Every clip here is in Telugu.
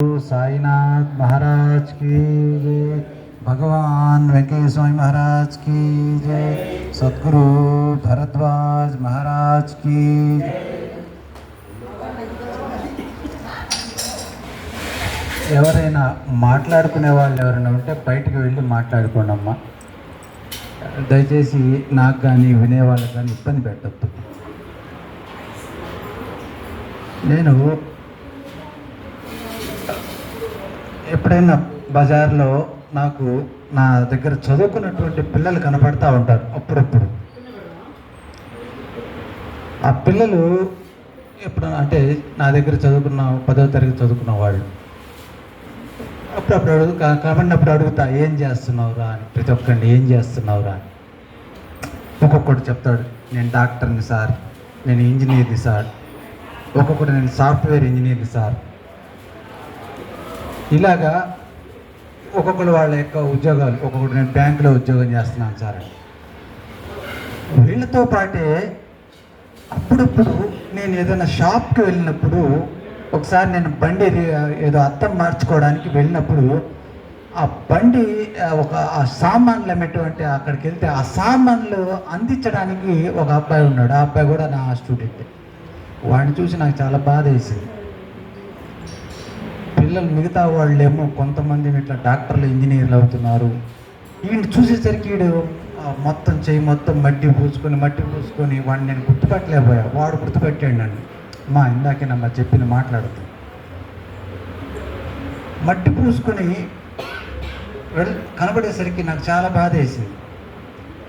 సాయినాథ్ మహారాజ్ కీ జయ భగవాన్ వెంకటేశ్వర స్వామి మహారాజ్ కీ జయ సద్గురు భరద్వాజ్ మహారాజ్ కీ ఎవరైనా మాట్లాడుకునే వాళ్ళు ఎవరైనా ఉంటే బయటకు వెళ్ళి మాట్లాడుకోండి అమ్మ దయచేసి నాకు కానీ వినే వాళ్ళకి కానీ ఇబ్బంది పెట్టద్దు. నేను ఎప్పుడైనా బజార్లో నాకు నా దగ్గర చదువుకున్నటువంటి పిల్లలు కనపడతా ఉంటారు అప్పుడప్పుడు. ఆ పిల్లలు ఎప్పుడు అంటే నా దగ్గర చదువుకున్న పదో తరగతి చదువుకున్న వాళ్ళు. అప్పుడప్పుడు అడుగు కాబట్టి అప్పుడు అడుగుతా ఏం చేస్తున్నావురా? అని ప్రతి ఒక్కరిని ఏం చేస్తున్నావురా? అని. ఒక్కొక్కడు చెప్తాడు నేను డాక్టర్ని సార్ నేను ఇంజనీర్ని సార్ ఒక్కొక్కటి నేను సాఫ్ట్వేర్ ఇంజనీర్ని సార్ ఇలాగా ఒక్కొక్కరు వాళ్ళ యొక్క ఉద్యోగాలు ఒక్కొక్కటి నేను బ్యాంకులో ఉద్యోగం చేస్తున్నాను సార్ వీళ్ళతో పాటే అప్పుడప్పుడు నేను ఏదైనా షాప్కి వెళ్ళినప్పుడు ఒకసారి నేను బండి ఏదో అర్థం మార్చుకోవడానికి వెళ్ళినప్పుడు ఆ బండి ఒక ఆ సామాన్లు అమ్మేటువంటి అక్కడికి వెళ్తే ఆ సామాన్లు అందించడానికి ఒక అబ్బాయి ఉన్నాడు. ఆ అబ్బాయి కూడా నా స్టూడెంట్. వాడిని చూసి నాకు చాలా బాధ వేసింది. పిల్లలు మిగతా వాళ్ళేమో కొంతమంది ఇట్లా డాక్టర్లు ఇంజనీర్లు అవుతున్నారు. ఈయన చూసేసరికి వీడు మొత్తం చేయి మొత్తం మట్టి పూసుకొని మట్టి పూసుకొని వాడిని నేను గుర్తుపట్టలేకపోయా. వాడు గుర్తుపెట్టాడు నన్ను. మా ఇందాకే నమ్మ చెప్పిన మాట్లాడుతూ మట్టి పూసుకొని వెళ్ కనబడేసరికి నాకు చాలా బాధ వేసింది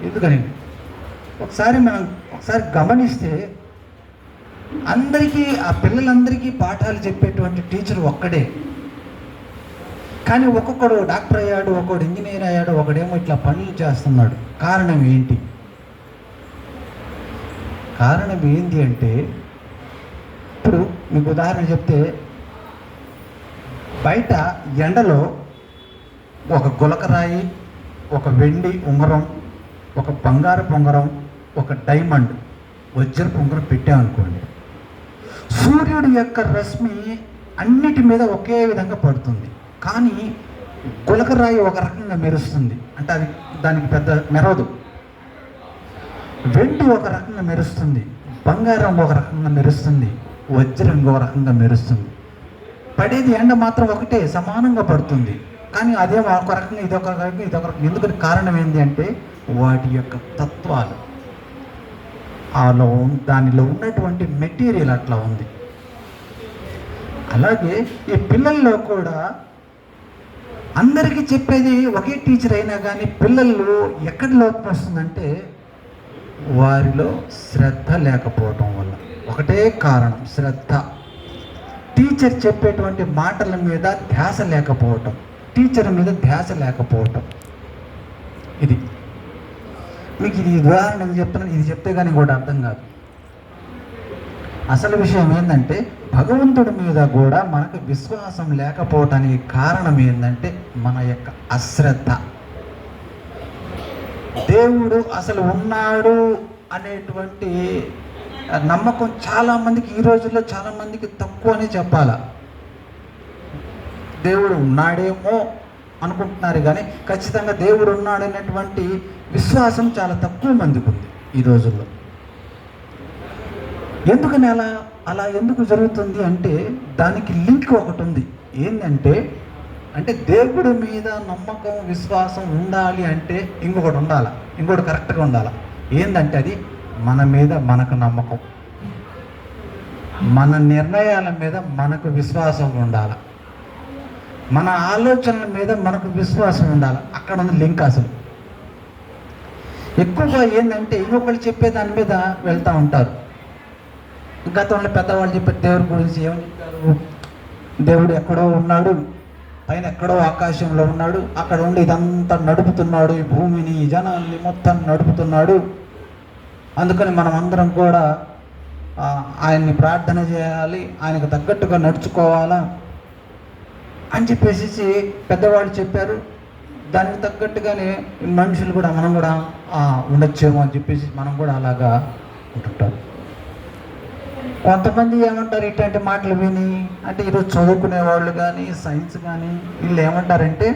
ఎందుకని? ఒకసారి మనం ఒకసారి గమనిస్తే అందరికీ ఆ పిల్లలందరికీ పాఠాలు చెప్పేటువంటి టీచర్ ఒక్కడే. కానీ ఒక్కొక్కడు డాక్టర్ అయ్యాడు ఒక్కొక్కడు ఇంజనీర్ అయ్యాడు ఒకడేమో ఇట్లా పనులు చేస్తున్నాడు. కారణం ఏంటి? కారణం ఏంటి అంటే ఇప్పుడు మీకు ఉదాహరణ చెప్తే బయట ఎండలో ఒక గులకరాయి ఒక వెండి ఉంగరం ఒక బంగారు ఉంగరం ఒక డైమండ్ వజ్ర ఉంగరం పెట్టామనుకోండి. సూర్యుడి యొక్క రశ్మి అన్నిటి మీద ఒకే విధంగా పడుతుంది. కానీ గులకరాయి ఒక రకంగా మెరుస్తుంది. అంటే అది దానికి పెద్ద మెరవదు. వెండి ఒక రకంగా మెరుస్తుంది. బంగారం ఒక రకంగా మెరుస్తుంది. వజ్రం ఇంకో రకంగా మెరుస్తుంది. పడేది ఎండ మాత్రం ఒకటే సమానంగా పడుతుంది. కానీ అదే ఒక రకంగా ఇదొక రకంగా ఇదొక రకంగా. ఎందుకని కారణం ఏంటి అంటే వాటి యొక్క తత్వాలు. ఆలో దానిలో ఉన్నటువంటి మెటీరియల్ అట్లా ఉంది. అలాగే ఈ పిల్లల్లో కూడా అందరికీ చెప్పేది ఒకే టీచర్ అయినా కానీ పిల్లలు ఎక్కడ లోపం వస్తుందంటే వారిలో శ్రద్ధ లేకపోవటం వల్ల. ఒకటే కారణం శ్రద్ధ. టీచర్ చెప్పేటువంటి మాటల మీద ధ్యాస లేకపోవటం. టీచర్ మీద ధ్యాస లేకపోవటం. ఇది మీకు ఇది ఉదాహరణ ఇది చెప్తున్నాను ఇది చెప్తే కానీ కూడా అర్థం కాదు. అసలు విషయం ఏంటంటే భగవంతుడి మీద కూడా మనకు విశ్వాసం లేకపోవటానికి కారణం ఏంటంటే మన యొక్క అశ్రద్ధ. దేవుడు అసలు ఉన్నాడు అనేటువంటి నమ్మకం చాలామందికి ఈ రోజుల్లో చాలామందికి తక్కువ అని చెప్పాల? దేవుడు ఉన్నాడేమో అనుకుంటున్నారు. కానీ ఖచ్చితంగా దేవుడు ఉన్నాడనేటువంటి విశ్వాసం చాలా తక్కువ మందికి ఉంది ఈ రోజుల్లో. ఎందుకని అలా అలా ఎందుకు జరుగుతుంది అంటే దానికి లింక్ ఒకటి ఉంది. ఏంటంటే అంటే దేవుడి మీద నమ్మకం విశ్వాసం ఉండాలి అంటే ఇంకొకటి ఉండాలి? ఇంకొకటి కరెక్ట్గా ఉండాలి? ఏంటంటే అది మన మీద మనకు నమ్మకం. మన నిర్ణయాల మీద మనకు విశ్వాసం ఉండాలి? మన ఆలోచనల మీద మనకు విశ్వాసం ఉండాలి. అక్కడ ఉన్న లింక్ అసలు. ఎక్కువగా ఏంటంటే ఇంకొకళ్ళు చెప్పే దాని మీద వెళ్తూ ఉంటారు. గతంలో పెద్దవాళ్ళు చెప్పే దేవుడి గురించి ఏమని చెప్తారు? దేవుడు ఎక్కడో ఉన్నాడు పైన ఎక్కడో ఆకాశంలో ఉన్నాడు అక్కడ ఉండి ఇదంతా నడుపుతున్నాడు ఈ భూమిని ఈ జనాల్ని మొత్తం నడుపుతున్నాడు. అందుకని మనం అందరం కూడా ఆయన్ని ప్రార్థన చేయాలి ఆయనకు తగ్గట్టుగా నడుచుకోవాలా. అని చెప్పేసి పెద్దవాళ్ళు చెప్పారు. దానికి తగ్గట్టుగానే మనుషులు కూడా మనం కూడా ఉండొచ్చేమో అని చెప్పేసి మనం కూడా అలాగా ఉంటుంటాం. కొంతమంది ఏమంటారు ఇట్లాంటి మాటలు విని అంటే ఈరోజు చదువుకునే వాళ్ళు కానీ సైన్స్ కానీ వీళ్ళు ఏమంటారంటే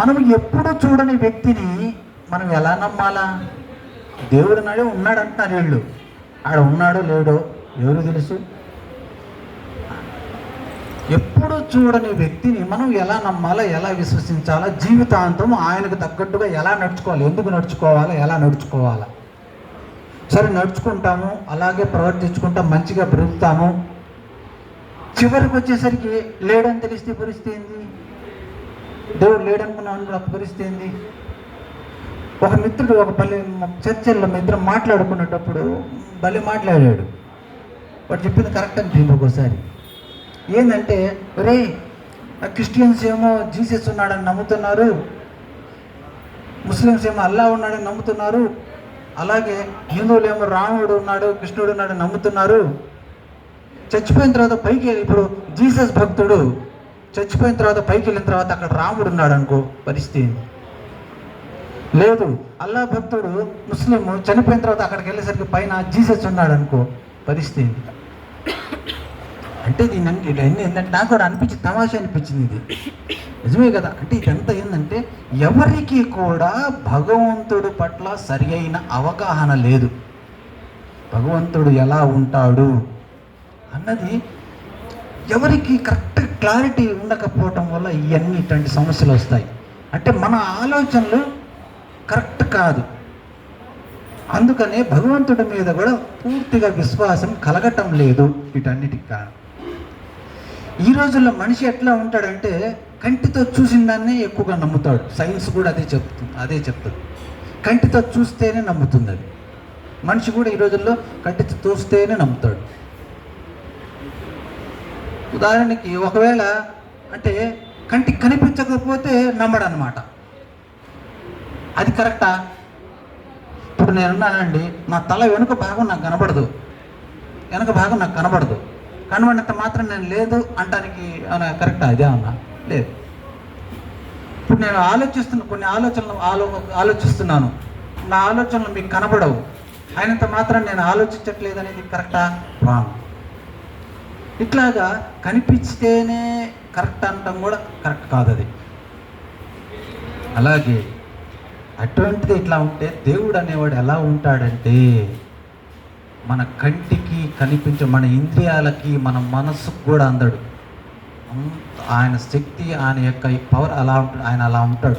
మనం ఎప్పుడు చూడని వ్యక్తిని మనం ఎలా నమ్మాలా? దేవుడు నాడే ఉన్నాడంటున్నారు వీళ్ళు. ఆడ ఉన్నాడో లేడో ఎవరు తెలుసు? ఎప్పుడు చూడని వ్యక్తిని మనం ఎలా నమ్మాలా ఎలా విశ్వసించాలా జీవితాంతం ఆయనకు తగ్గట్టుగా ఎలా నడుచుకోవాలి ఎందుకు నడుచుకోవాలా ఎలా నడుచుకోవాలా. సరే నడుచుకుంటాము అలాగే ప్రవర్తించుకుంటాం మంచిగా బ్రతుకుతాము. చివరికి వచ్చేసరికి లేడని తెలిస్తే పరిస్థితి ఏంది? దేవుడు లేడనుకున్నాను కూడా పరిస్థితి ఏంది? ఒక మిత్రుడు ఒక పల్లె చర్చల్లో మిత్రం మాట్లాడుకునేటప్పుడు బలి మాట్లాడాడు. వాడు చెప్పింది కరెక్ట్ అనిపించింది ఒకసారి ఏంటంటే రే క్రిస్టియన్స్ ఏమో జీసస్ ఉన్నాడని నమ్ముతున్నారు. ముస్లిమ్స్ ఏమో అల్లా ఉన్నాడని నమ్ముతున్నారు. అలాగే హిందువులు ఏమో రాముడు ఉన్నాడు కృష్ణుడు ఉన్నాడు నమ్ముతున్నారు. చచ్చిపోయిన తర్వాత పైకి వెళ్ళి- ఇప్పుడు జీసస్ భక్తుడు చచ్చిపోయిన తర్వాత పైకి వెళ్ళిన తర్వాత అక్కడ రాముడు ఉన్నాడు అనుకో పరిస్థితి లేదు అల్లా భక్తుడు ముస్లిం చనిపోయిన తర్వాత అక్కడికి వెళ్ళేసరికి పైన జీసస్ ఉన్నాడు అనుకో పరిస్థితి అంటే దీని అన్ని- ఇవన్నీ ఏంటంటే నాకు కూడా అనిపించింది తమాషా అనిపించింది ఇది. నిజమే కదా? అంటే ఇదంతా ఏంటంటే ఎవరికి కూడా భగవంతుడు పట్ల సరి అయిన అవగాహన లేదు. భగవంతుడు ఎలా ఉంటాడు అన్నది ఎవరికి కరెక్ట్ క్లారిటీ ఉండకపోవటం వల్ల ఇవన్నీ ఇటువంటి సమస్యలు వస్తాయి. అంటే మన ఆలోచనలు కరెక్ట్ కాదు. అందుకనే భగవంతుడి మీద కూడా పూర్తిగా విశ్వాసం కలగటం లేదు వీటన్నిటికి కారణం. ఈ రోజుల్లో మనిషి ఎట్లా ఉంటాడంటే కంటితో చూసిన దాన్నే ఎక్కువగా నమ్ముతాడు. సైన్స్ కూడా అదే చెప్తుంది అదే చెప్తుంది. కంటితో చూస్తేనే నమ్ముతుంది అది. మనిషి కూడా ఈ రోజుల్లో కంటితో చూస్తేనే నమ్ముతాడు. ఉదాహరణకి ఒకవేళ అంటే కంటికి కనిపించకపోతే నమ్మడనమాట అది కరెక్టా? ఇప్పుడు నేనున్నానండి నా తల వెనుక భాగం నాకు కనబడదు వెనక భాగం నాకు కనబడదు కనబడినంత మాత్రం నేను లేదు అంటానికి కరెక్టా అదే అన్నా? లేదు. ఇప్పుడు నేను ఆలోచిస్తున్న కొన్ని ఆలోచనలు ఆలో ఆలోచిస్తున్నాను. నా ఆలోచనలు మీకు కనబడవు. అయినంత మాత్రం నేను ఆలోచించట్లేదు అనేది కరెక్టా రాంగ్. ఇట్లాగా కనిపిస్తేనే కరెక్ట్ అనటం కూడా కరెక్ట్ కాదు అది. అలాగే అటువంటిది ఇట్లా ఉంటే దేవుడు అనేవాడు ఎలా ఉంటాడంటే మన కంటికి కనిపించే మన ఇంద్రియాలకి మన మనసుకు కూడా అందడు. ఆయన శక్తి ఆయన యొక్క పవర్ అలా ఉంటాడు ఆయన అలా ఉంటాడు.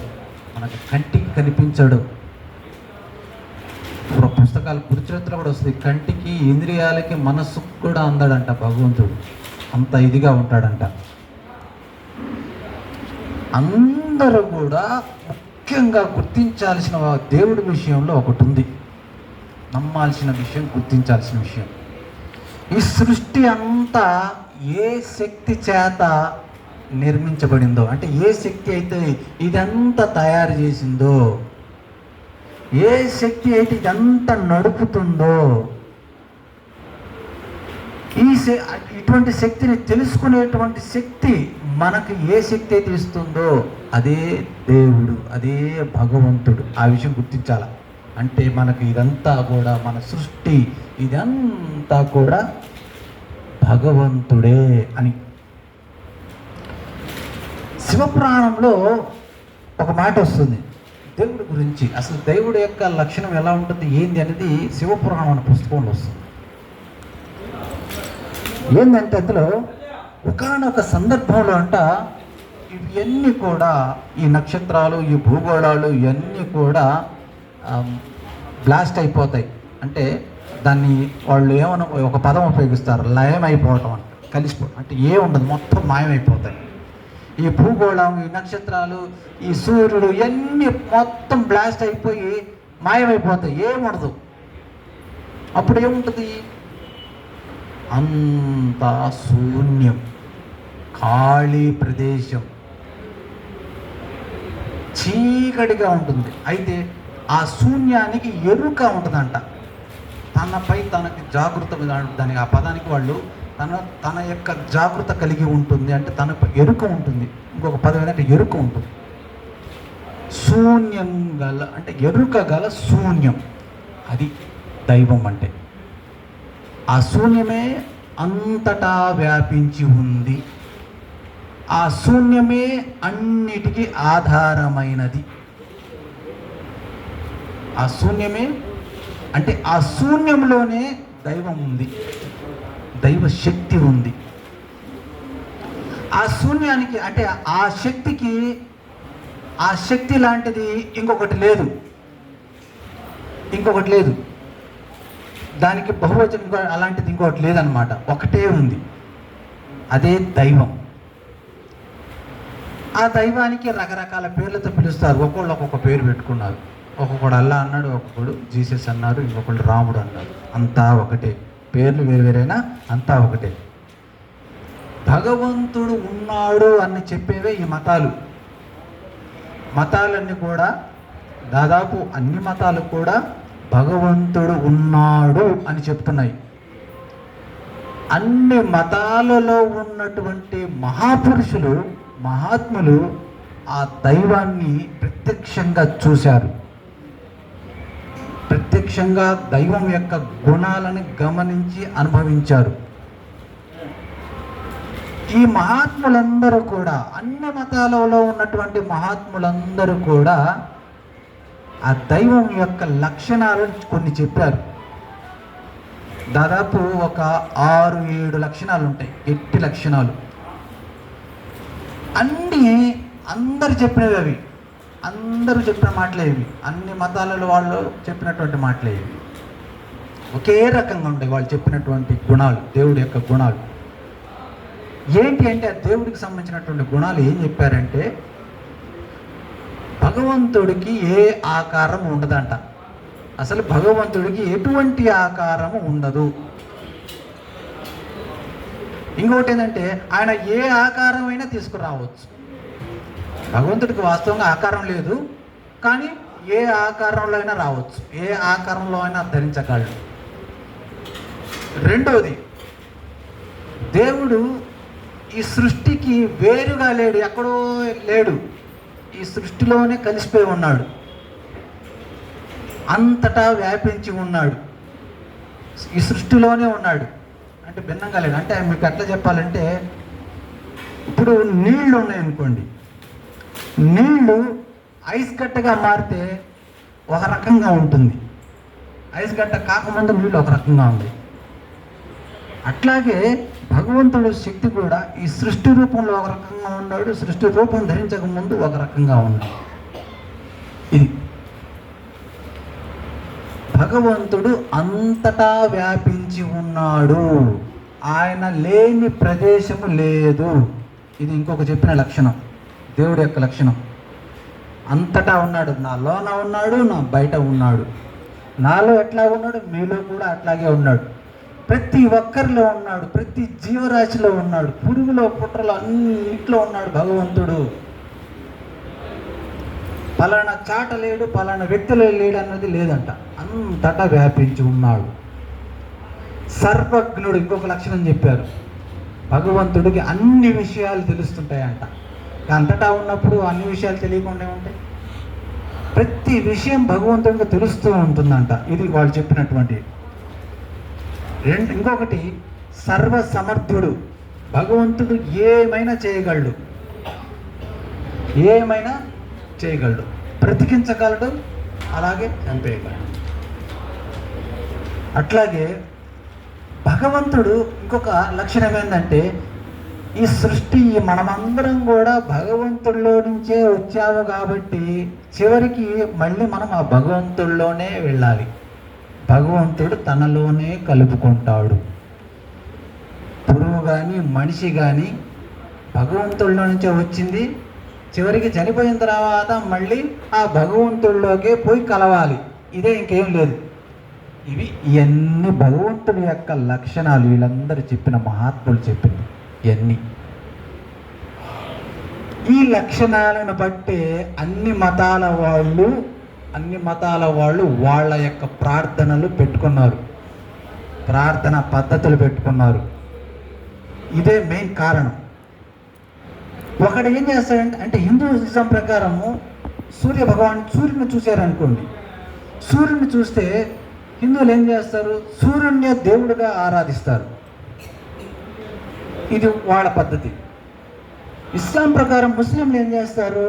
మనకు కంటికి కనిపించడు. ఇప్పుడు పుస్తకాలు గురుచరిత్ర కూడా వస్తుంది కంటికి ఇంద్రియాలకి మనస్సుకు కూడా అందాడంట భగవంతుడు. అంత ఇదిగా ఉంటాడంట. అందరూ కూడా ముఖ్యంగా గుర్తించాల్సిన దేవుడి విషయంలో ఒకటి ఉంది. నమ్మాల్సిన విషయం గుర్తించాల్సిన విషయం. ఈ సృష్టి అంతా ఏ శక్తి చేత నిర్మించబడిందో అంటే ఏ శక్తి అయితే ఇదంతా తయారు చేసిందో ఏ శక్తి అయితే ఇదంతా నడుపుతుందో ఈ శ- ఇటువంటి శక్తిని తెలుసుకునేటువంటి శక్తి మనకు ఏ శక్తి అయితే ఇస్తుందో అదే దేవుడు అదే భగవంతుడు. ఆ విషయం గుర్తించాలా? అంటే మనకు ఇదంతా కూడా మన సృష్టి ఇదంతా కూడా భగవంతుడే అని. శివపురాణంలో ఒక మాట వస్తుంది. దేవుడి గురించి అసలు దేవుడి యొక్క లక్షణం ఎలా ఉంటుంది ఏంది అనేది శివపురాణం అనే పుస్తకంలో వస్తుంది. ఏంటంటే అందులో ఒకనొక సందర్భంలో అంట ఇవన్నీ కూడా ఈ నక్షత్రాలు ఈ భూగోళాలు ఇవన్నీ కూడా బ్లాస్ట్ అయిపోతాయి. అంటే దాన్ని వాళ్ళు ఏమన్నా ఒక పదం ఉపయోగిస్తారు. లయం అయిపోవటం అంట కలిసిపోవడం అంటే ఏ ఉండదు. మొత్తం మాయమైపోతాయి. ఈ భూగోళం ఈ నక్షత్రాలు ఈ సూర్యుడు ఇవన్నీ మొత్తం బ్లాస్ట్ అయిపోయి మాయమైపోతాయి. ఏముండదు అప్పుడు ఏముంటుంది? అంతా శూన్యం. ఖాళీ ప్రదేశం. చీకటిగా ఉంటుంది. అయితే ఆ శూన్యానికి ఎరుక ఉంటుందంట. తనపై తనకి జాగృత దానికి ఆ పదానికి వాళ్ళు తన తన యొక్క జాగృత కలిగి ఉంటుంది అంటే తనపై ఎరుక ఉంటుంది. ఇంకొక పదం ఏంటంటే ఎరుక ఉంటుంది. శూన్యం గల అంటే ఎరుక గల శూన్యం. అది దైవం అంటే. ఆ శూన్యమే అంతటా వ్యాపించి ఉంది. ఆ శూన్యమే అన్నిటికీ ఆధారమైనది. ఆ శూన్యమే? అంటే ఆ శూన్యంలోనే దైవం ఉంది. దైవ శక్తి ఉంది. ఆ శూన్యానికి అంటే ఆ శక్తికి ఆ శక్తి లాంటిది ఇంకొకటి లేదు. ఇంకొకటి లేదు. దానికి బహువచనం అలాంటిది ఇంకొకటి లేదనమాట ఒకటే ఉంది. అదే దైవం. ఆ దైవానికి రకరకాల పేర్లతో పిలుస్తారు. ఒక్కొళ్ళు ఒక్కొక్క పేరు పెట్టుకున్నారు. ఒక్కొక్కడు అల్లా అన్నాడు ఒక్కొక్కడు జీసస్ అన్నారు ఇంకొకడు రాముడు అన్నారు అంతా ఒకటే. పేర్లు వేరు వేరైనా అంతా ఒకటే. భగవంతుడు ఉన్నాడు అని చెప్పేవే ఈ మతాలు. మతాలన్నీ కూడా దాదాపు అన్ని మతాలు కూడా భగవంతుడు ఉన్నాడు అని చెప్తున్నాయి. అన్ని మతాలలో ఉన్నటువంటి మహాపురుషులు మహాత్ములు ఆ దైవాన్ని ప్రత్యక్షంగా చూశారు. ప్రత్యక్షంగా దైవం యొక్క గుణాలను గమనించి అనుభవించారు. ఈ మహాత్ములందరూ కూడా అన్ని మతాలలో ఉన్నటువంటి మహాత్ములందరూ కూడా ఆ దైవం యొక్క లక్షణాలను కొన్ని చెప్పారు. దాదాపు ఒక ఆరు ఏడు లక్షణాలు ఉంటాయి ఎట్టి లక్షణాలు. అన్నీ అందరు చెప్పినవి అవి. అందరూ చెప్పిన మాటలే ఇవి. అన్ని మతాలలో వాళ్ళు చెప్పినటువంటి మాటలే ఇవి. ఒకే రకంగా ఉంటాయి వాళ్ళు చెప్పినటువంటి గుణాలు దేవుడి యొక్క గుణాలు. ఏంటి అంటే ఆ దేవుడికి సంబంధించినటువంటి గుణాలు ఏం చెప్పారంటే భగవంతుడికి ఏ ఆకారం ఉండదంట. అసలు భగవంతుడికి ఎటువంటి ఆకారము ఉండదు. ఇంకొకటి ఏంటంటే ఆయన ఏ ఆకారమైనా తీసుకురావచ్చు. భగవంతుడికి వాస్తవంగా ఆకారం లేదు కానీ ఏ ఆకారంలో అయినా రావచ్చు. ఏ ఆకారంలో అయినా ధరించగలడు. రెండవది దేవుడు ఈ సృష్టికి వేరుగా లేడు ఎక్కడో లేడు. ఈ సృష్టిలోనే కలిసిపోయి ఉన్నాడు. అంతటా వ్యాపించి ఉన్నాడు. ఈ సృష్టిలోనే ఉన్నాడు. అంటే భిన్నంగా లేడు అంటే మీకు ఎట్లా చెప్పాలంటే ఇప్పుడు నీళ్ళు ఉన్నాయనుకోండి నీళ్ళు ఐస్ గడ్డగా మారితే ఒక రకంగా ఉంటుంది. ఐస్ గడ్డ కాకముందు నీళ్ళు ఒక రకంగా ఉంది అట్లాగే భగవంతుడు శక్తి కూడా ఈ సృష్టి రూపంలో ఒక రకంగా ఉన్నాడు సృష్టి రూపం ధరించక ముందు ఒక రకంగా ఉన్నాడు. ఇది. భగవంతుడు అంతటా వ్యాపించి ఉన్నాడు. ఆయన లేని ప్రదేశము లేదు. ఇది ఇంకొక చెప్పిన లక్షణం. దేవుడి యొక్క లక్షణం. అంతటా ఉన్నాడు. నా లోన ఉన్నాడు నా బయట ఉన్నాడు. నాలో ఎట్లా ఉన్నాడు మీలో కూడా అట్లాగే ఉన్నాడు. ప్రతి ఒక్కరిలో ఉన్నాడు ప్రతి జీవరాశిలో ఉన్నాడు పురుగులో పుట్రలో అన్నిట్లో ఉన్నాడు భగవంతుడు. పలానా చాట లేడు పలానా వ్యక్తిలో లేడు అన్నది లేదంట. అంతటా వ్యాపించి ఉన్నాడు. సర్వజ్ఞుడు ఇంకొక లక్షణం చెప్పారు. భగవంతుడికి అన్ని విషయాలు తెలుస్తుంటాయంట. అంతటా ఉన్నప్పుడు అన్ని విషయాలు తెలియకుండా ఉంటాయి ప్రతి విషయం భగవంతుడికి తెలుస్తూ ఉంటుందంట. ఇది వాళ్ళు చెప్పినటువంటి. రెండు ఇంకొకటి సర్వసమర్థుడు. భగవంతుడు ఏమైనా చేయగలడు. ఏమైనా చేయగలడు. బ్రతికించగలడు అలాగే చంపేయగలడు. అట్లాగే భగవంతుడు ఇంకొక లక్షణం ఏంటంటే ఈ సృష్టి మనమందరం కూడా భగవంతుడిలో నుంచే వచ్చాము కాబట్టి చివరికి మళ్ళీ మనం ఆ భగవంతుడిలోనే వెళ్ళాలి. భగవంతుడు తనలోనే కలుపుకుంటాడు. పురుగు కానీ మనిషి కానీ భగవంతుడిలో నుంచే వచ్చింది. చివరికి చనిపోయిన తర్వాత మళ్ళీ ఆ భగవంతుడిలోకే పోయి కలవాలి. ఇదే ఇంకేం లేదు. ఇవి ఇవన్నీ భగవంతుడి యొక్క లక్షణాలు. వీళ్ళందరూ చెప్పిన మహాత్ములు చెప్పింది. ఇవన్నీ ఈ లక్షణాలను బట్టే అన్ని మతాల వాళ్ళు అన్ని మతాల వాళ్ళు వాళ్ళ యొక్క ప్రార్థనలు పెట్టుకున్నారు. ప్రార్థన పద్ధతులు పెట్టుకున్నారు. ఇదే మెయిన్ కారణం. ఒకడు ఏం చేస్తాడంటే అంటే హిందూయిజం ప్రకారము సూర్య భగవాన్ సూర్యుని చూశారనుకోండి. సూర్యుని చూస్తే హిందువులు ఏం చేస్తారు? సూర్యుడినే దేవుడిగా ఆరాధిస్తారు. ఇది వాళ్ళ పద్ధతి. ఇస్లాం ప్రకారం ముస్లింలు ఏం చేస్తారు?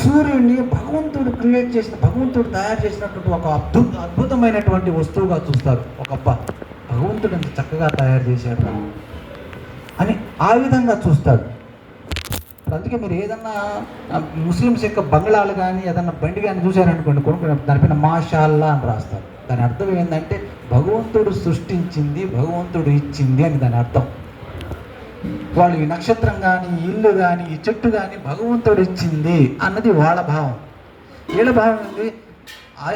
సూర్యుడిని భగవంతుడు క్రియేట్ చేసిన భగవంతుడు తయారు చేసినటువంటి ఒక అద్భుత అద్భుతమైనటువంటి వస్తువుగా చూస్తారు. ఒక అబ్బా భగవంతుడు ఎంత చక్కగా తయారు చేశాడు అని ఆ విధంగా చూస్తాడు. అందుకే మీరు ఏదన్నా ముస్లిమ్స్ యొక్క బంగ్లాలు కానీ ఏదన్నా బండి కానీ చూశారనుకోండి కొనుక్కునే దానిపైన మాషాల్లా అని రాస్తారు. దాని అర్థం ఏంటంటే భగవంతుడు సృష్టించింది భగవంతుడు ఇచ్చింది అని దాని అర్థం. వాళ్ళు ఈ నక్షత్రం కానీ ఇల్లు కానీ ఈ చెట్టు కానీ భగవంతుడు ఇచ్చింది అన్నది వాళ్ళ భావం. వీళ్ళ భావం ఏంది?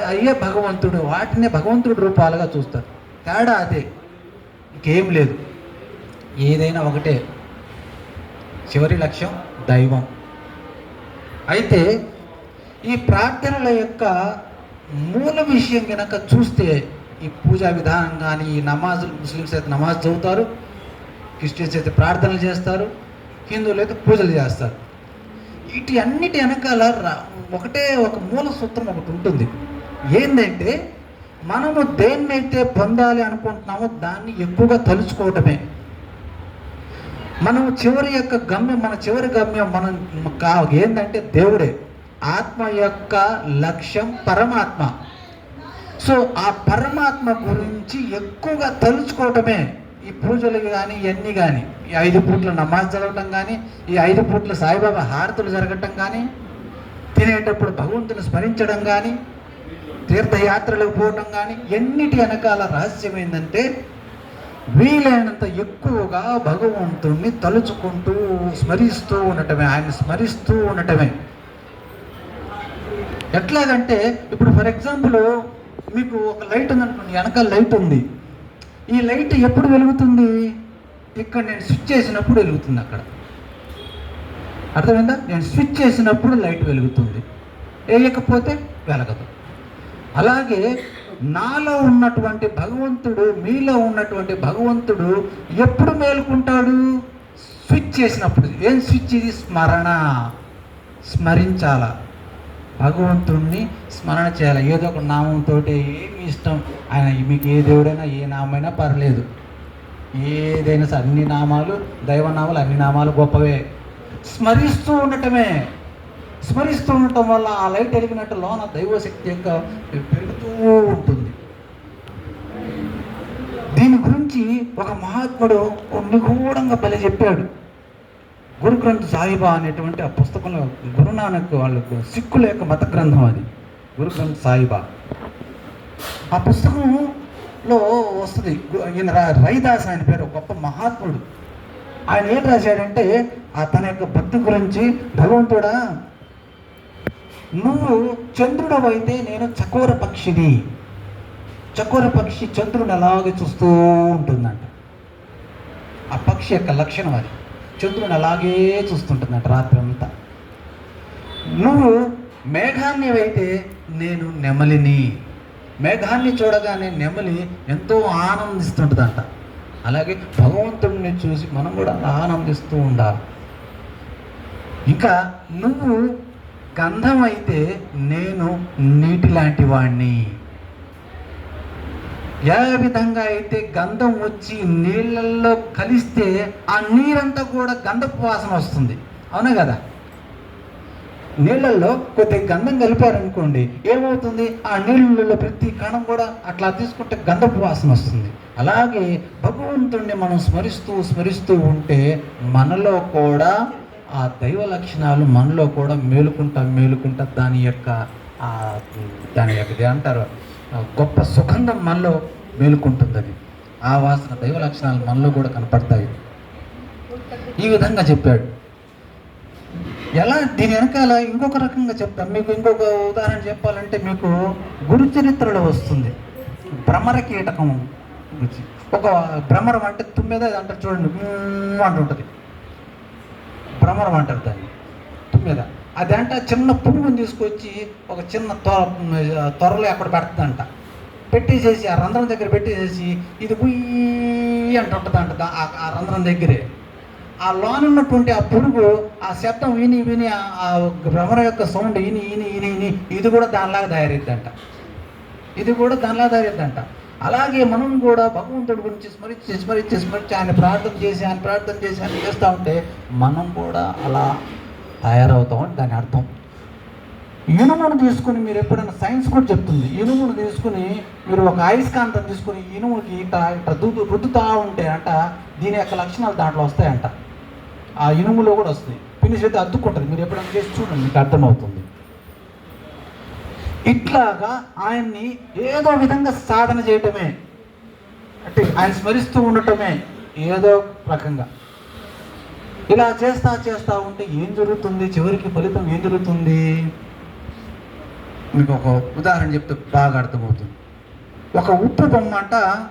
అయ్యే భగవంతుడు వాటినే భగవంతుడి రూపాలుగా చూస్తారు. తేడా అదే. ఇంకేం లేదు. ఏదైనా ఒకటే. చివరి లక్ష్యం దైవం. అయితే ఈ ప్రార్థనల యొక్క మూల విషయం కనుక చూస్తే ఈ పూజా విధానం కానీ ఈ నమాజ్ ముస్లిమ్స్ అయితే నమాజ్ చదువుతారు. క్రిస్టియన్స్ అయితే ప్రార్థనలు చేస్తారు హిందువులు అయితే పూజలు చేస్తారు. వీటి అన్నిటి వెనకాల ఒకటే ఒక మూల సూత్రం ఒకటి ఉంటుంది. ఏంటంటే మనము దేన్నైతే పొందాలి అనుకుంటున్నామో దాన్ని ఎక్కువగా తలుచుకోవటమే. మనం చివరి యొక్క గమ్యం మన చివరి గమ్యం మనం కా ఏంటంటే దేవుడే. ఆత్మ యొక్క లక్ష్యం పరమాత్మ. సో ఆ పరమాత్మ గురించి ఎక్కువగా తలుచుకోవటమే. ఈ పూజలు కానీ ఇవన్నీ కానీ ఈ ఐదు పూట్ల నమాజ్ చదవటం కానీ ఈ ఐదు పూట్ల సాయిబాబా హారతులు జరగటం కానీ తినేటప్పుడు భగవంతుని స్మరించడం కానీ తీర్థయాత్రలకు పోవటం కానీ ఎన్నిటి వెనకాల రహస్యం ఏంటంటే వీలైనంత ఎక్కువగా భగవంతుణ్ణి తలుచుకుంటూ స్మరిస్తూ ఉండటమే ఆయన స్మరిస్తూ ఉండటమే. ఎట్లాగంటే ఇప్పుడు ఫర్ ఎగ్జాంపుల్ మీకు ఒక లైట్ ఉందనుకోండి వెనకాల లైట్ ఉంది. ఈ లైట్ ఎప్పుడు వెలుగుతుంది? ఇక్కడ నేను స్విచ్ చేసినప్పుడు వెలుగుతుంది అక్కడ. అర్థమైందా? నేను స్విచ్ చేసినప్పుడు లైట్ వెలుగుతుంది. వేయకపోతే వెలగదు. అలాగే నాలో ఉన్నటువంటి భగవంతుడు మీలో ఉన్నటువంటి భగవంతుడు ఎప్పుడు మేలుకుంటాడు? స్విచ్ చేసినప్పుడు. ఏం స్విచ్ ఇది? స్మరణ. స్మరించాలా? భగవంతుణ్ణి స్మరణ చేయాలి. ఏదో ఒక నామంతో ఏమి ఇష్టం. ఆయన మీకు ఏ దేవుడైనా ఏ నామైనా పర్లేదు. ఏదైనా సరే అన్ని నామాలు దైవనామాలు అన్ని నామాలు గొప్పవే. స్మరిస్తూ ఉండటమే. స్మరిస్తూ ఉండటం వల్ల ఆ లైట్ వెలిగినట్టు లోన దైవశక్తి యొక్క పెరుగుతూ ఉంటుంది. దీని గురించి ఒక మహాత్ముడు నిగూఢంగా బలి చెప్పాడు. గురు గ్రంథ్ సాహిబా అనేటువంటి ఆ పుస్తకంలో గురునానక్ వాళ్ళకు సిక్కుల యొక్క మత గ్రంథం అది. గురు గ్రంథ్ సాహిబా ఆ పుస్తకంలో వస్తుంది. ఈయన రైదాస్ ఆయన పేరు ఒక గొప్ప మహాత్ముడు. ఆయన ఏం రాశాడంటే ఆ తన యొక్క భక్తి గురించి భగవంతుడా నువ్వు చంద్రుడు అయితే నేను చకోర పక్షిని. చకోర పక్షి చంద్రుని అలాగే చూస్తూ ఉంటుందంట. ఆ పక్షి యొక్క లక్షణం అది. చంద్రుని అలాగే చూస్తుంటుందట రాత్రి అంతా నువ్వు మేఘాన్ని అయితే నేను నెమలిని. మేఘాన్ని చూడగానే నెమలి ఎంతో ఆనందిస్తుంటుందంట. అలాగే భగవంతుడిని చూసి మనం కూడా ఆనందిస్తూ ఉండాలి. ఇంకా నువ్వు గంధం అయితే నేను నీటి లాంటి వాణ్ణి. ఏ విధంగా అయితే గంధం వచ్చి నీళ్ళల్లో కలిస్తే ఆ నీరంతా కూడా గంధపు వాసన వస్తుంది. అవునా కదా? నీళ్ళల్లో కొద్దిగా గంధం కలిపారనుకోండి ఏమవుతుంది? ఆ నీళ్ళల్లో ప్రతి కణం కూడా అట్లా తీసుకుంటే గంధపు వాసన వస్తుంది. అలాగే భగవంతుణ్ణి మనం స్మరిస్తూ స్మరిస్తూ ఉంటే మనలో కూడా ఆ దైవ లక్షణాలు మనలో కూడా మేలుకుంటా మేలుకుంటా దాని యొక్క దాని యొక్క ఇది అంటారు గొప్ప సుగంధం మనలో మేలుకుంటుందని. ఆ వాసన దైవ లక్షణాలు మనలో కూడా కనపడతాయి. ఈ విధంగా చెప్పాడు. ఎలా? దీని వెనకాల ఇంకొక రకంగా చెప్తాను. మీకు ఇంకొక ఉదాహరణ చెప్పాలంటే మీకు గురు చరిత్రలో వస్తుంది. భ్రమర కీటకం గురించి. ఒక భ్రమరం అంటే తుమ్మెద అంటారు చూడండి. అంటుంటుంది. భ్రమరం అంటారు దాన్ని. తుమ్మెద. అది అంటే చిన్న పురుగుని తీసుకొచ్చి ఒక చిన్న త్వర త్వరలో అక్కడ పెడుతుందంట. పెట్టేసేసి ఆ రంధ్రం దగ్గర పెట్టేసేసి ఇది బుయ్యి అంటుంటుంది అంట ఆ- రంధ్రం దగ్గరే. ఆ లోనున్నటువంటి ఆ పురుగు ఆ శబ్దం విని విని ఆ- ఆ భ్రమర యొక్క సౌండ్ విని విని విని విని ఇది కూడా దానిలాగా తయారైద్దంట. ఇది కూడా దానిలాగా తయారైద్దంట. అలాగే మనం కూడా భగవంతుడి గురించి స్మరించి స్మరించి స్మరించి ఆయన ప్రార్థన చేసి ఆయన ప్రార్థన చేసి ఆయన చేస్తూ ఉంటే మనం కూడా అలా తయారవుతామని దాని అర్థం. ఇనుమును తీసుకుని మీరు ఎప్పుడైనా సైన్స్ కూడా చెప్తుంది. ఇనుమును తీసుకుని మీరు ఒక అయస్కాంతం తీసుకుని ఇనుముకి ఇట ఇట రుద్దు రుద్దుతా ఉంటే అంట దీని యొక్క లక్షణాలు దాంట్లో వస్తాయంట. ఆ ఇనుములో కూడా వస్తాయి. పిన్ని అయితే అద్దుకుంటుంది. మీరు ఎప్పుడైనా చేసి చూడండి మీకు అర్థమవుతుంది. ఇట్లాగా ఆయన్ని ఏదో విధంగా సాధన చేయటమే. అంటే ఆయన స్మరిస్తూ ఉండటమే ఏదో రకంగా. ఇలా చేస్తా చేస్తూ ఉంటే ఏం జరుగుతుంది? చివరికి ఫలితం ఏం జరుగుతుంది? మీకు ఒక ఉదాహరణ చెప్తే బాగా అర్థమవుతుంది. ఒక ఉప్పు బొమ్మ అంట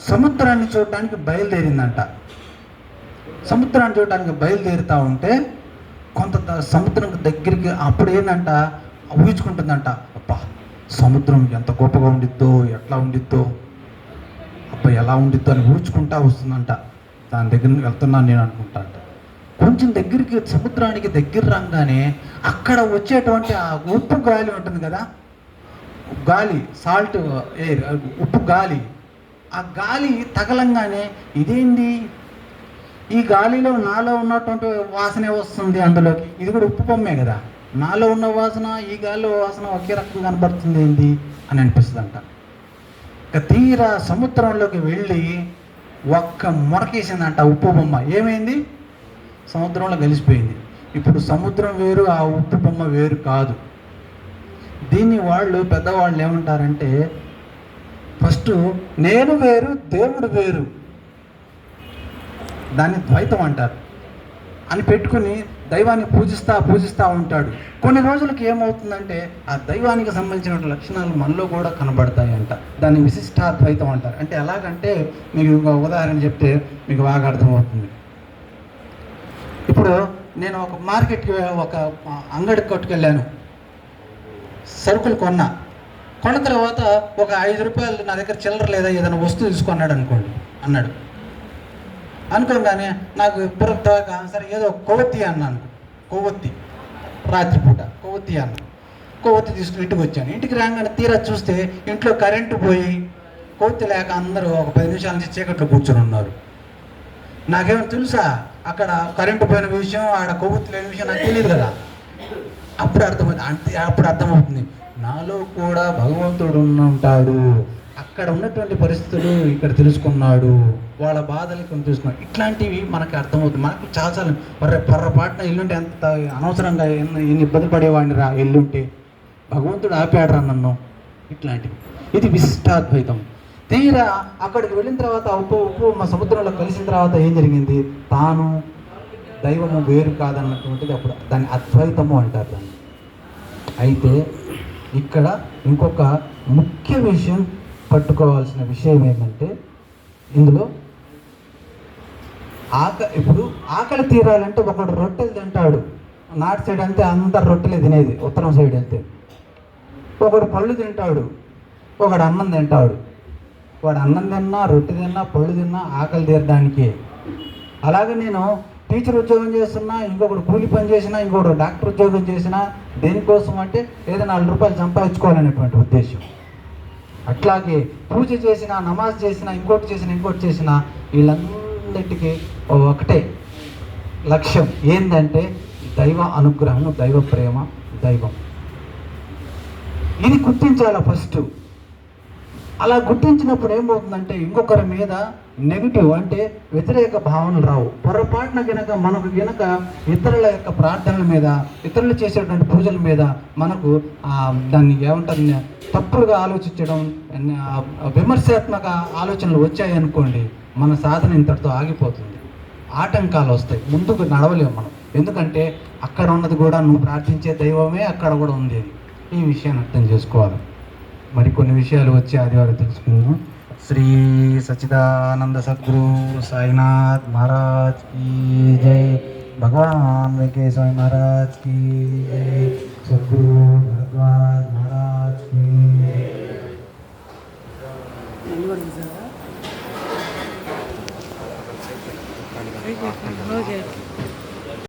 సముద్రాన్ని చూడటానికి బయలుదేరిందంట. సముద్రాన్ని చూడటానికి బయలుదేరుతూ ఉంటే కొంత ద- సముద్రం దగ్గరికి అప్పుడు ఏంటంట ఊహించుకుంటుందంట. అబ్బా సముద్రం ఎంత గొప్పగా ఉండిద్దో ఎట్లా ఉండిద్దో అబ్బా ఎలా ఉండిద్దో అని ఊహించుకుంటా వస్తుందంట. దాని దగ్గర వెళ్తున్నాను నేను అనుకుంటా అంట. కొంచెం దగ్గరికి సముద్రానికి దగ్గర రాగానే అక్కడ వచ్చేటువంటి ఆ ఉప్పు గాలి ఉంటుంది కదా? గాలి సాల్ట్ ఎయిర్ ఉప్పు గాలి. ఆ గాలి తగలంగానే ఇదేంది? ఈ గాలిలో నాలో ఉన్నటువంటి వాసనే వస్తుంది అందులోకి. ఇది కూడా ఉప్పు బొమ్మే కదా? నాలో ఉన్న వాసన ఈ గాలిలో వాసన ఒకే రకంగా కనబడుతుంది ఏంది? అని అనిపిస్తుంది అంట ఇక తీరా సముద్రంలోకి వెళ్ళి ఒక్క మొరకేసిందంట ఉప్పు బొమ్మ. ఏమైంది? సముద్రంలో కలిసిపోయింది. ఇప్పుడు సముద్రం వేరు ఆ ఉప్పు బొమ్మ వేరు కాదు. దీన్ని వాళ్ళు పెద్దవాళ్ళు ఏమంటారంటే ఫస్ట్ నేను వేరు దేవుడు వేరు. దాన్ని ద్వైతం అంటారు. అని పెట్టుకుని దైవాన్ని పూజిస్తా పూజిస్తూ ఉంటాడు. కొన్ని రోజులకి ఏమవుతుందంటే ఆ దైవానికి సంబంధించిన లక్షణాలు మనలో కూడా కనబడతాయి అంట దాన్ని విశిష్టాద్వైతం అంటారు. అంటే ఎలాగంటే మీకు ఇంకొక ఉదాహరణ చెప్తే మీకు బాగా అర్థమవుతుంది. ఇప్పుడు నేను ఒక మార్కెట్కి ఒక అంగడి కొట్టుకెళ్ళాను. సరుకులు కొన్నా. కొన్న తర్వాత ఒక ఐదు రూపాయలు నా దగ్గర చిల్లర లేదా ఏదైనా వస్తువు తీసుకున్నాడు అనుకోండి అన్నాడు. అనుకోగానే నాకు బుర్ర సరే ఏదో కొవ్వొత్తి అన్నాను. కొవ్వొత్తి. రాత్రిపూట కొవ్వొత్తి అన్న. కొవ్వొత్తి తీసుకుని ఇంటికి వచ్చాను. ఇంటికి రాగానే తీరా చూస్తే ఇంట్లో కరెంటు పోయి కొవ్వొత్తి లేక అందరూ ఒక పది నిమిషాల నుంచి చీకట్లో కూర్చొని ఉన్నారు. నాకేమో తెలుసా? అక్కడ కరెంటు పోయిన విషయం ఆడ కొవ్వొత్తి లేని విషయం నాకు తెలియదు కదా. అప్పుడు అర్థమవుతుంది అంతే అప్పుడు అర్థమవుతుంది. నాలో కూడా భగవంతుడు ఉంటాడు. అక్కడ ఉన్నటువంటి పరిస్థితులు ఇక్కడ తెలుసుకున్నాడు. వాళ్ళ బాధలు కొన్ని తెలుసుకున్నాడు. ఇట్లాంటివి మనకి అర్థమవుతుంది. మనకు చాలా చాలా పొర్రపాటున ఎల్లుంటే ఎంత అనవసరంగా ఎన్ని ఎన్ని ఇబ్బంది పడేవాడిని రా ఎల్లుంటే. భగవంతుడు ఆపాడురా నన్ను. ఇట్లాంటివి. ఇది విశిష్టాద్వైతం. తీరా అక్కడికి వెళ్ళిన తర్వాత ఉప్పు ఉప్పు మా సముద్రంలో కలిసిన తర్వాత ఏం జరిగింది? తాను దైవము వేరు కాదన్నటువంటిది అప్పుడు దాన్ని అద్వైతము అంటారు దాన్ని. అయితే ఇక్కడ ఇంకొక ముఖ్య విషయం పట్టుకోవాల్సిన విషయం ఏంటంటే ఇందులో ఆక ఇప్పుడు ఆకలి తీరాలంటే ఒకడు రొట్టెలు తింటాడు. నార్త్ సైడ్ అంతే అందరు రొట్టెలే తినేది. ఉత్తరం సైడ్ వెళ్తే ఒకడు పళ్ళు తింటాడు ఒకడు అన్నం తింటాడు. వాడు అన్నం తిన్నా రొట్టె తిన్నా పళ్ళు తిన్నా ఆకలి తీరడానికి. అలాగే నేను టీచర్ ఉద్యోగం చేస్తున్నా ఇంకొకటి కూలి పని చేసినా ఇంకొకటి డాక్టర్ ఉద్యోగం చేసినా దేనికోసం అంటే ఏదో నాలుగు రూపాయలు సంపాదించుకోవాలనేటువంటి ఉద్దేశం. అట్లాగే పూజ చేసిన నమాజ్ చేసిన ఇంకోటి చేసిన ఇంకోటి చేసిన వీళ్ళందరికీ ఒకటే లక్ష్యం. ఏంటంటే దైవ అనుగ్రహం దైవ ప్రేమ దైవం. ఇది గుర్తించాల ఫస్ట్? అలా గుర్తించినప్పుడు ఏమవుతుందంటే ఇంకొకరి మీద నెగిటివ్ అంటే వ్యతిరేక భావనలు రావు. పొరపాటున గనక మనకు గనక ఇతరుల యొక్క ప్రార్థనల మీద ఇతరులు చేసేటువంటి పూజల మీద మనకు దాన్ని ఏమంటారు తప్పుడుగా ఆలోచించడం విమర్శాత్మక ఆలోచనలు వచ్చాయి అనుకోండి మన సాధన ఇంతటితో ఆగిపోతుంది. ఆటంకాలు వస్తాయి. ముందుకు నడవలేము మనం. ఎందుకంటే అక్కడ ఉన్నది కూడా నువ్వు ప్రార్థించే దైవమే అక్కడ కూడా ఉంది ఈ విషయాన్ని అర్థం చేసుకోవాలి. మరికొన్ని విషయాలు వచ్చి ఆదివారం తెలుసుకుందాం. శ్రీ సచిదానంద సద్గురు సాయినాథ్ మహారాజ్ కీ జై. భగవాన్ వెంకటేశ్వర మహారాజ్ కీ జై. సద్గురు భగవాన్ మహారాజ్ కీ జై. Okay.